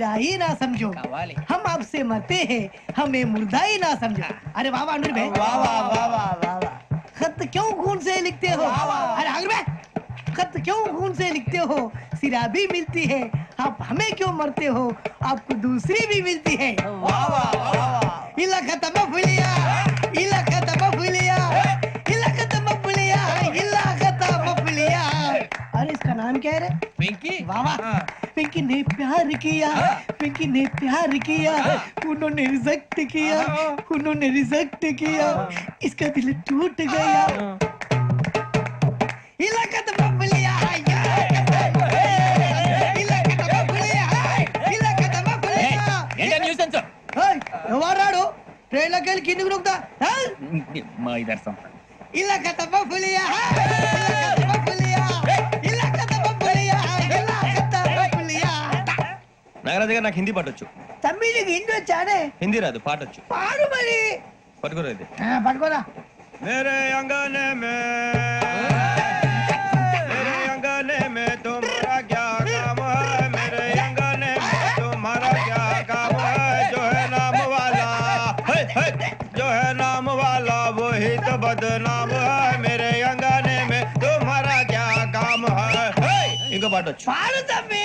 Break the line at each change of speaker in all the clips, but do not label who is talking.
सिरा ही ना समझो हम आपसे मरते हैं हमें मुर्दा ही ना समझो। अरे वाह वाह भाई।
वाह वाह वाह वाह
खत क्यों खून से लिखते हो। अरे भाई खत क्यों खून से लिखते हो? सिरा भी मिलती है आप हमें क्यों मरते हो? आपको दूसरी भी मिलती है।
वाह वाह वाह
इला खत्म फुलिया इला खत्म नाम क्या है रे?
पिंकी।
वाह वाह।
हाँ।
पिंकी ने प्यार किया पिंकी ने प्यार किया उन्होंने रिजेक्ट किया उन्होंने रिजेक्ट किया इसका दिल टूट गया इलाका तो बम लिया इलाका तो बम लिया इलाका तो बम लिया
ఏంటా న్యూసెన్స్
ఎవరు రాడు ట్రైన్ లోకి వెళ్ళి కిందికి నొక్కుతా
మా ఇదర్శం
ఇలాకా तो बम
నాగరాజు గారు నాకు హిందీ పాటొచ్చు
తమ్మి నీకు హిందీ వచ్చానే
హిందీ రాదు పాటొచ్చు
పాడు మరి.
పట్టుకోరా ఇది
పట్టుకోరా.
మేరే అంగనే మే. కామ్ బదనామ మేరే అంగనే మే క్యా హై. ఇంకో పాటొచ్చు
పాడు తమ్మి.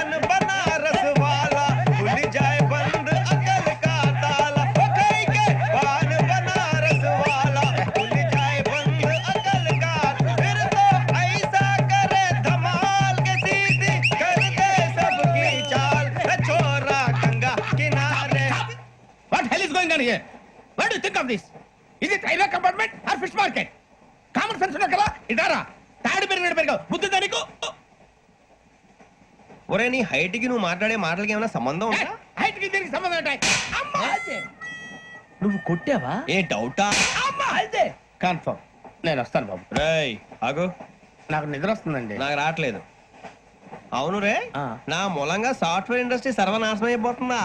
going on here what do think of this? ఇది railway compartment or fish market? Common sense ఉన్నా కదా? ఇటారా? తాడు పెరిగినట్టు పెరిగావు. బుద్ధి దానికి
ఒరే నీ హైట్కి నువ్వు మాట్లాడే మాటలకి ఏమైనా సంబంధం ఉందా?
హైట్కి దీనికి సంబంధం ఉంటాయి అమ్మా!
నువ్వు కొట్టావా?
ఏ డౌటా
అమ్మా! అయితే. కన్ఫర్మ్ నేను వస్తాను బాబు.
రేయ్ ఆగు.
నాకు నిద్ర వస్తుందండి.
నాకు రావట్లేదు. అవును రే. నా మూలంగా సాఫ్ట్వేర్ ఇండస్ట్రీ సర్వనాశనం అయిపోతుందా?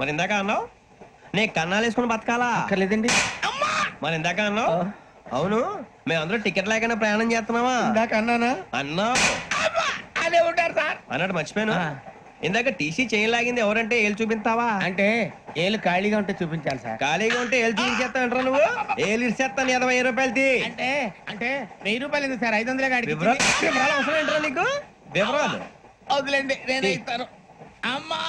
మరి ఇందాక అన్నావు? నీ కన్నాలు వేసుకుని బతకాలా?
అక్కర్లేదండి.
మరి ఇందాక అన్నావు? అవును మేమందరూ టికెట్ లేకుండా ప్రయాణం చేస్తున్నావా
ఇందాక అన్నానా? అమ్మా! అదే ఉంటారు సార్.
అన్నట్టు మర్చిపోయాను. ఇందాక టీసీ చేయి లాగింది ఎవరంటే ఏళ్ళు చూపిస్తావా?
అంటే ఏళ్ళు ఖాళీగా ఉంటే చూపించాలి సార్.
ఖాళీగా ఉంటే ఏళ్ళు చూపించేస్తానంటారా నువ్వు? ఏళ్ళు ఇచ్చేస్తాను ఇరవై రూపాయలు తీ
అంటే అంటే వెయ్యి రూపాయలు ఎందుకు సార్? ఐదు వందలే కాడికి
వివరాలు అవసరం ఏంటరా నీకు? వివరాలు?
వదిలేండి నేనే ఇస్తాను. అమ్మా!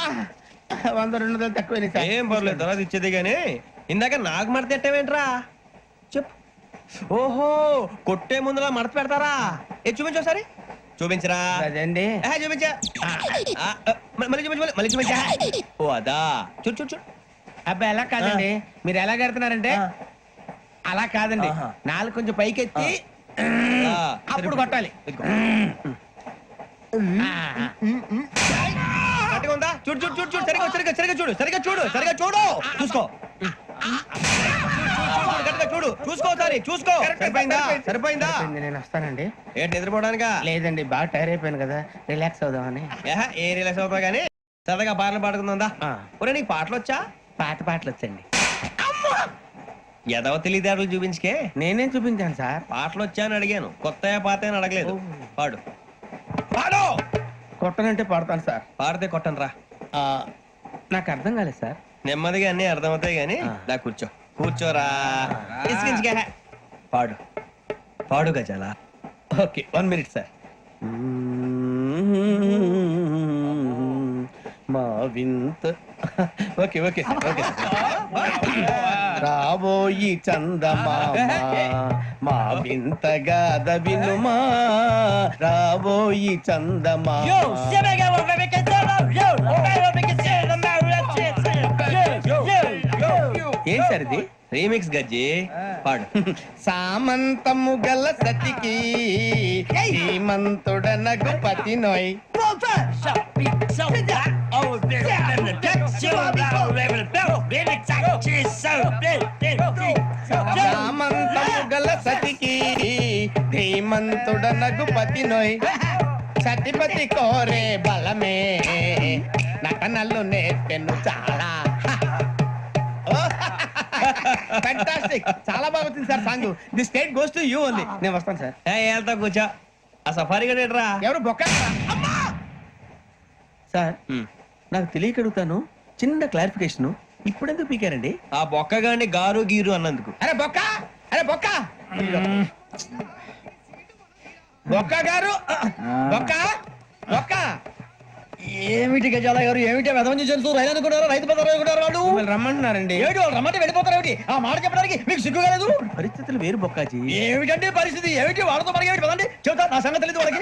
వంద రెండు వందలు తక్కువ
ఏం పర్లేదు తర్వాత ఇచ్చేది గానీ. ఇందాక నాకు మడత ఎట్టవేంట్రా చెప్పు. ఓహో కొట్టే ముందులా మడత పెడతారా? ఏ చూపించు ఒకసారి. చూపించరా?
అదండి.
ఆహా, చూపించా. ఆ, ఆ, మ- మళ్ళీ చూపించు మళ్ళీ- మళ్ళీ చూపించా. ఓ అదా. చూడు చూడు చూడు.
అబ్బా ఎలా కాదండి? మీరు ఎలా కడుతున్నారంటే అలా కాదండి.
ఆహా.
నాలుగు కొంచెం పైకెత్తి
ఆ,
అప్పుడు కొట్టాలి.
ఇదిగో.
ఆ, ఆ.
చూడు చూడు చూడు చూడు సరిగా సరిగా సరిగా చూడు సరిగా చూడు సరిగా చూడు. చూసుకో. చూడు, చూసుకో ఒకసారి చూసుకో. సరిపోయిందా? సరిపోయిందా?
నేను వస్తానండి.
ఏంటి నిద్రపోవడానికా?
లేదండి బాగా టైర్ అయిపోయాను కదా. రిలాక్స్ అవుదామని.
ఏహ, ఏ రిలాక్స్ అవుతావు కానీ సరదాగా పాటలు పాడుకుందా
ఆ.
ఒరే నీకు పాటలు వచ్చా
పాత పాటలు వచ్చండి
ఎదవ తెలివితేటలు చూపించుకే?
నేనేం చూపించాను సార్?
పాటలు వచ్చా అని అడిగాను. కొత్త పాత అని అడగలేదు. పాడు. పాడు!
కొట్టనంటే పడతాను సార్.
పాడితే కొట్టను రా
నాకు అర్థం కాలేదు సార్.
నెమ్మదిగా అన్ని అర్థమవుతాయి కానీ. దా కూర్చో. కూర్చోరా. పాడు. పాడు గజాల?
Okay one minute sir. మా వింత. ఓకే ఓకే సార్ ఓకే రాబోయి చందమామ. మా వింత గాథ వినుమా. రాబోయి చందమామ.
ఏం సార్ ఇది? రీమిక్స్ గజ్జి? పాడు.
సామంతము గల సతికి హేమంతుడనగు పతి నోయ్. సామంతము గల సతికి ధీమంతుడనగు పతి నోయ్. సతిపతి కోరే బలమే. నటనలు నేర్పెను చాలా. ఫ్యాంటాస్టిక్ చాలా బాగా వచ్చింది sir song. The state goes to you only నేను వస్తాను సార్.
ఏ వెళ్తా కూర్చో. ఆ సఫారీ గడేట్రా
ఎవరు? బొక్క?
సార్ నాకు తెలియక అడుగుతాను చిన్న క్లారిఫికేషన్. ఇప్పుడెందుకు పీకారండి? ఆ బొక్క గాని గారు గీరు అన్నందుకు.
అరే బొక్క! అరే బొక్క! బొక్క గారు బొక్క బొక్క.
ఏమిటి గజాల గారు ఏమిటి వెదవని తెలుసు రైలు అనుకున్నారు రైతు బజార్ అనుకున్నారు వాళ్ళు?
రమ్మంటున్నారండి.
ఏమిటి వాళ్ళు రమ్మంటే వెళ్ళిపోతారు ఏమిటి? ఆ మాట చెప్పడానికి మీకు సిగ్గు కాలేదు?
పరిస్థితులు వేరు బొక్కాజీ.
ఏమిటంటే పరిస్థితి? ఏమిటి వాళ్ళతో మనకి ఏమిటి పదండి చెబుతా నా సంగతి తెలియదు వాళ్ళకి.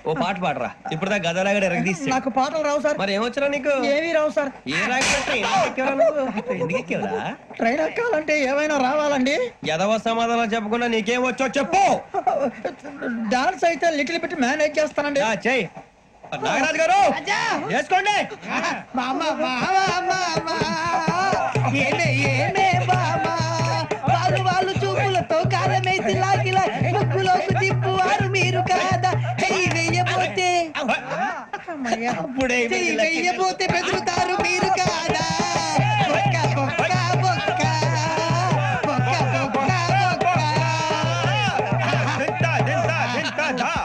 ఓ పాట పాడరా. ఇప్పుడు దా గదలాగా ఎరగ తీసి
నాకు పాటలు రావు సార్.
మరి ఏమొచ్చరా నీకు?
ఏమీ రావు సార్.
ఏ
ట్రైన్ ఎక్కాలంటే ఏమైనా రావాలండి?
ఎదవ సమాధానం చెప్పకుండా నీకేం వచ్చో చెప్పు.
డాన్స్ అయితే లిటిల్ బిట్ మేనేజ్ చేస్తానండి.
ఆ, చెయ్ నాగరాజు గారు వేసుకోండి.
మామ మామ మామ ఏమే ఏమే వాళ్ళు వాళ్ళు చూపులతో కాలమేసి లాగిలా ముగ్గులోకి
అప్పుడే
వెయ్యబోతే బెదురుతారు మీరు కాదా.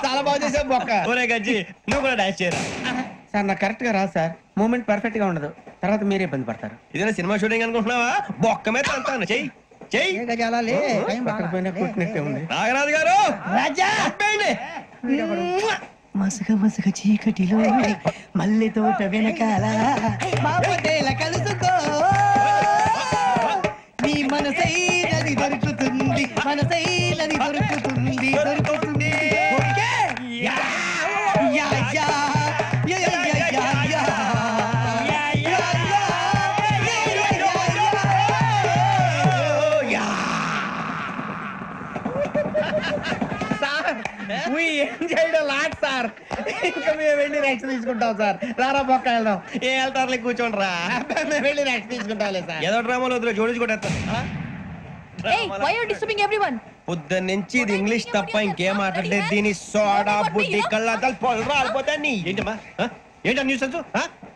చాలా బాగా చేసావు బొక్క.
ఒరే గజ్జి నువ్వు కూడా డాన్స్ చేయరా?
సార్ నాకు కరెక్ట్గా రాదు సార్. మూమెంట్ పర్ఫెక్ట్గా ఉండదు. తర్వాత మీరే ఇబ్బంది పడతారు.
ఇదేనా సినిమా షూటింగ్ అనుకుంటున్నావా? బొక్క మీద అంటాను. చెయ్యి చెయ్యి. నాగరాజు గారు!
రాజా. మసగ మసగ చీకటిలో మల్లె తోట వెనకాల మాపటేల కలుసుకో. నీ మనసైనది దొరుకుతుంది మనసైనది దొరుకుతుంది దొరుకుతుంది.
A lot, sir. ఇంకా మేము వెళ్ళి రెక్స్ తీసుకుంటాం సార్. రారా బొక్క వెళ్దాం.
ఏ వెళ్తారులే కూర్చోండి రా.
మేము వెళ్ళి రెక్స్ తీసుకుంటాంలే సార్.
ఏదో డ్రామాలో వద్దులే జోడించి కొట్టేస్తాను
Hey, why are you disturbing everyone?
పొద్దున్న నుంచి ఇది ఇంగ్లీష్ తప్ప ఇంకేం మాట్లాడలేదు. దీని సోడా బుద్ధి కళ్ళ రాలిపోతా నీ
ఏంటమ్మా? ఏంటా న్యూస్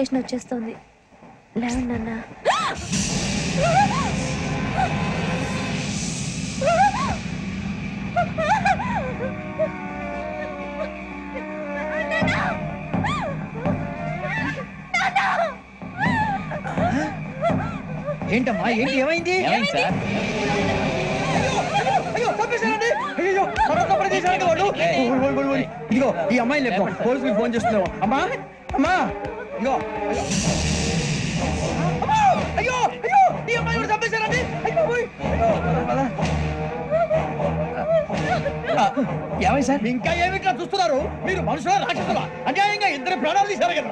స్టేషన్ వచ్చేస్తుంది. లేవండి నాన్న.
ఏంటమ్మా? ఏంటి? ఏమైంది?
సార్.
ఇదిగో ఈ అమ్మాయి లేదు పోలీసులకు ఫోన్ చేస్తున్నావు? అమ్మా అమ్మా. ఇదిగో అయ్యో. అయ్యో ఈ అమ్మాయి కూడా చంపేశారండి అయ్యో. ఆ, ఏమైంది సార్? ఇంకా ఏమి ఇట్లా చూస్తున్నారు? మీరు మనుషుల రాక్షసులా? అన్యాయంగా ఇద్దరు ప్రాణాలు తీశారు కదా.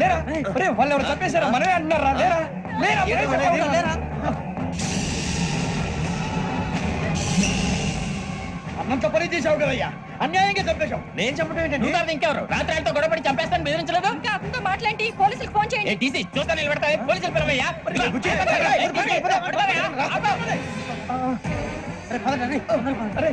లేరా? వాళ్ళు ఎవరు చంపేశారా? మనమే అంటున్నారా? లేరా? లేరా? లేరా లేరా? అన్నంత పని చేశావు కదయ్యా. అన్యాయంగా చంపేశావు.
నేను చెప్పడం ఏంటండి?
నువ్వు కాదు ఇంకెవరు? రాత్రి ఆయనతో గొడవపడి చంపేస్తాను బెదిరించలేదు?
ఇంకా అతనితో మాట్లాడి పోలీసులకు ఫోన్ చేయండి.
ఏ టీసీ చూస్తా నిలబెడతా పోలీసులు పిలవయ్యా?
అరే.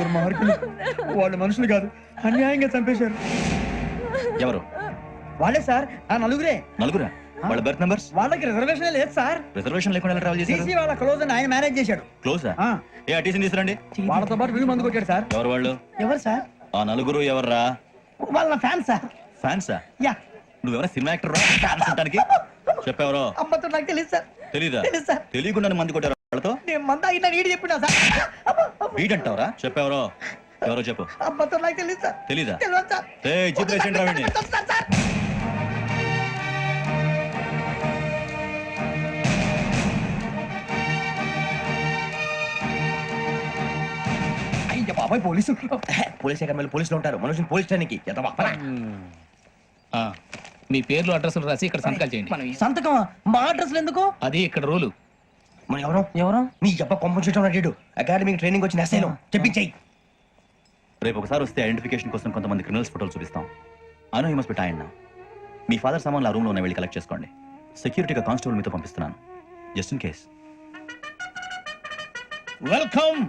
దుర్మార్గులు వాళ్ళు మనుషులు కాదు. అన్యాయంగా చంపేశారు.
ఎవరు?
వాళ్ళే సార్. ఆ నలుగురే.
నలుగురా? వాళ్ళ బర్త్ నంబర్స్?
వాళ్ళకి రిజర్వేషన్ లేదు సార్.
రిజర్వేషన్ లేకుండా ట్రావెల్ చేశారు?
టీసీ వాళ్ళ క్లోజ్ అని ఆయన మేనేజ్ చేశాడు.
క్లోజా
ఆ,
ఏ అటీసీని తీసుకురండి.
వాళ్ళతో పాటు వీడు మందు కొట్టాడు సార్.
ఎవరు వాళ్ళు?
ఎవరు సార్?
ఆ నలుగురు ఎవర్రా?
వాళ్ళ ఫ్యాన్ సార్.
ఫ్యాన్సా?
యా.
నువ్వెవరా సినిమా యాక్టర్ రా ఫ్యాన్స్ అంటానికి చెప్పెవరో
అమ్మతో నాకు తెలియదు సార్.
తెలీదా?
తెలీదు సార్.
తెలియకుండా మంది కొట్టారు. వాళ్ళతో
నేను మంద అయినా నీడి చెప్పినా సార్.
వీడంటావరా? చెప్పెవరో? ఎవరో చెప్పు.
అమ్మతో నాకు తెలియదు సార్.
తెలీదా?
తెలియదు సార్.
ఏ జిప్ వేసేయండి రా వీడిని.
వస్తాను సార్ అయ్య బాబాయ్ పోలీసు.
పోలీసులు ఉంటారు. మనుషులు పోలీస్ ట్రైనింగ్ ఎదవా?
ఆ, మీ పేర్లు అడ్రస్లు రాసి ఇక్కడ సంతకాలు చేయండి.
సంతకమా? మా అడ్రస్ ఎందుకు?
అది ఇక్కడ రూలు.
మన ఎవరు?
ఎవరు?
నీ అబ్బా పంపించడం అడిగాడు అకాడమిక్ ట్రైనింగ్ వచ్చిన అసలు. చెప్పించాయి.
రేపు ఒకసారి వస్తే ఐడెంటిఫికేషన్ కోసం కొంతమంది క్రిమినల్స్ ఫోటోలు చూపిస్తాం. అను యూ మస్ట్ బి టైండ్ మీ ఫాదర్ సామాన్లు ఆ రూమ్లో ఉన్న వెళ్ళి కలెక్ట్ చేసుకోండి. సెక్యూరిటీగా కానిస్టేబుల్ మీతో పంపిస్తున్నాను.
Just in case welcome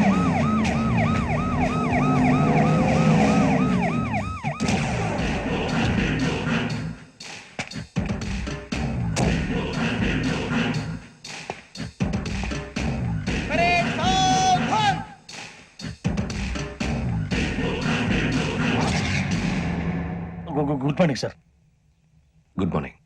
Good morning sir
good morning.